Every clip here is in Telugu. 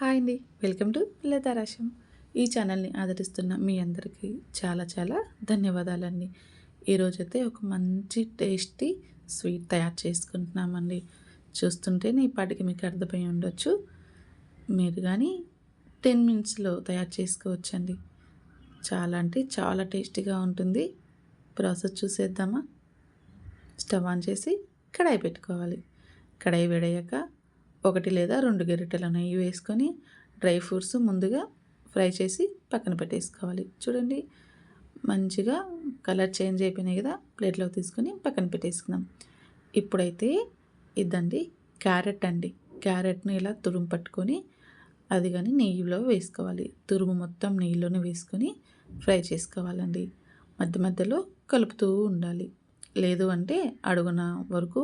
హాయ్ అండి. వెల్కమ్ టు లతారాశం ఈ ఛానల్ని ఆదరిస్తున్న మీ అందరికీ చాలా చాలా ధన్యవాదాలండి. ఈరోజైతే ఒక మంచి టేస్టీ స్వీట్ తయారు చేసుకుంటున్నామండి. చూస్తుంటేనే ఇప్పటికి మీకు అర్థమై ఉండొచ్చు. మీరు కానీ టెన్ మినిట్స్లో తయారు చేసుకోవచ్చండి. చాలా అంటే చాలా టేస్టీగా ఉంటుంది. ప్రాసెస్ చూసేద్దామా? స్టవ్ ఆన్ చేసి కడాయి పెట్టుకోవాలి. కడాయి వేడయ్యాక ఒకటి లేదా రెండు గరిటెల నెయ్యి వేసుకొని డ్రై ఫ్రూట్స్ ముందుగా ఫ్రై చేసి పక్కన పెట్టేసుకోవాలి. చూడండి మంచిగా కలర్ చేంజ్ అయిపోయినాయి కదా ప్లేట్లో తీసుకొని పక్కన పెట్టేసుకుందాం. ఇప్పుడైతే ఇద్దండి క్యారెట్ అండి. క్యారెట్ని ఇలా తురుము పట్టుకొని అది కానీ నెయ్యిలో వేసుకోవాలి. తురుము మొత్తం నెయ్యిలోనే వేసుకొని ఫ్రై చేసుకోవాలండి. మధ్య మధ్యలో కలుపుతూ ఉండాలి. లేదు అంటే అడుగున వరకు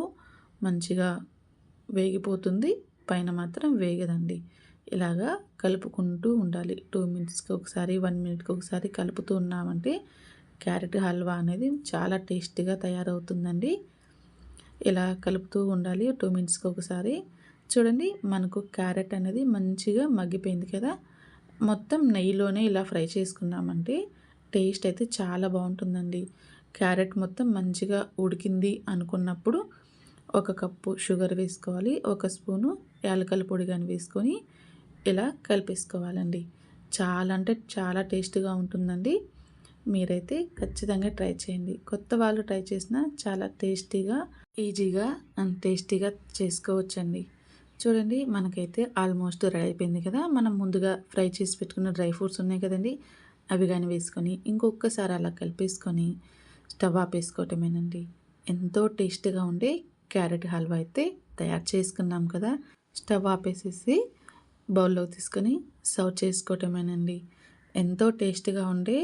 మంచిగా వేగిపోతుంది. పైన మాత్రం వేగదండి. ఇలాగా కలుపుకుంటూ ఉండాలి. టూ మినిట్స్కి ఒకసారి వన్ మినిట్కి ఒకసారి కలుపుతూ ఉన్నామంటే క్యారెట్ హల్వా అనేది చాలా టేస్టీగా తయారవుతుందండి. ఇలా కలుపుతూ ఉండాలి టూ మినిట్స్కి ఒకసారి. చూడండి మనకు క్యారెట్ అనేది మంచిగా మగ్గిపోయింది కదా. మొత్తం నెయ్యిలోనే ఇలా ఫ్రై చేసుకున్నామంటే టేస్ట్ అయితే చాలా బాగుంటుందండి. క్యారెట్ మొత్తం మంచిగా ఉడికింది అనుకున్నప్పుడు ఒక కప్పు షుగర్ వేసుకోవాలి ఒక స్పూను యాలకల పొడి కానీ వేసుకొని ఇలా కలిపేసుకోవాలండి. చాలా అంటే చాలా టేస్ట్గా ఉంటుందండి. మీరైతే ఖచ్చితంగా ట్రై చేయండి. కొత్త వాళ్ళు ట్రై చేసినా చాలా టేస్టీగా ఈజీగా అండ్ టేస్టీగా చేసుకోవచ్చండి. చూడండి మనకైతే ఆల్మోస్ట్ రెడీ అయిపోయింది కదా. మనం ముందుగా ఫ్రై చేసి పెట్టుకున్న డ్రై ఫ్రూట్స్ ఉన్నాయి కదండి. అవి కానీ వేసుకొని ఇంకొకసారి అలా కలిపేసుకొని స్టవ్ ఆపేసుకోవటమేనండి. ఎంతో టేస్టీగా ఉండే క్యారెట్ హల్వా అయితే తయారు చేసుకున్నాం కదా. స్టవ్ ఆపేసేసి బౌల్లో తీసుకొని సర్వ్ చేసుకోవటమేనండి. ఎంతో టేస్ట్గా ఉండే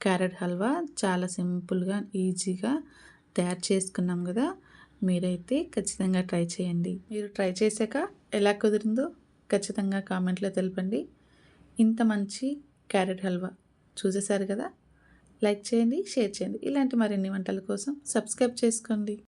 క్యారెట్ హల్వా చాలా సింపుల్గా ఈజీగా తయారు చేసుకున్నాం కదా. మీరైతే ఖచ్చితంగా ట్రై చేయండి. మీరు ట్రై చేశాక ఎలా కుదిరిందో ఖచ్చితంగా కామెంట్లో తెలపండి. ఇంత మంచి క్యారెట్ హల్వా చూసేశారు కదా. లైక్ చేయండి షేర్ చేయండి. ఇలాంటి మరిన్ని వంటల కోసం సబ్స్క్రైబ్ చేసుకోండి.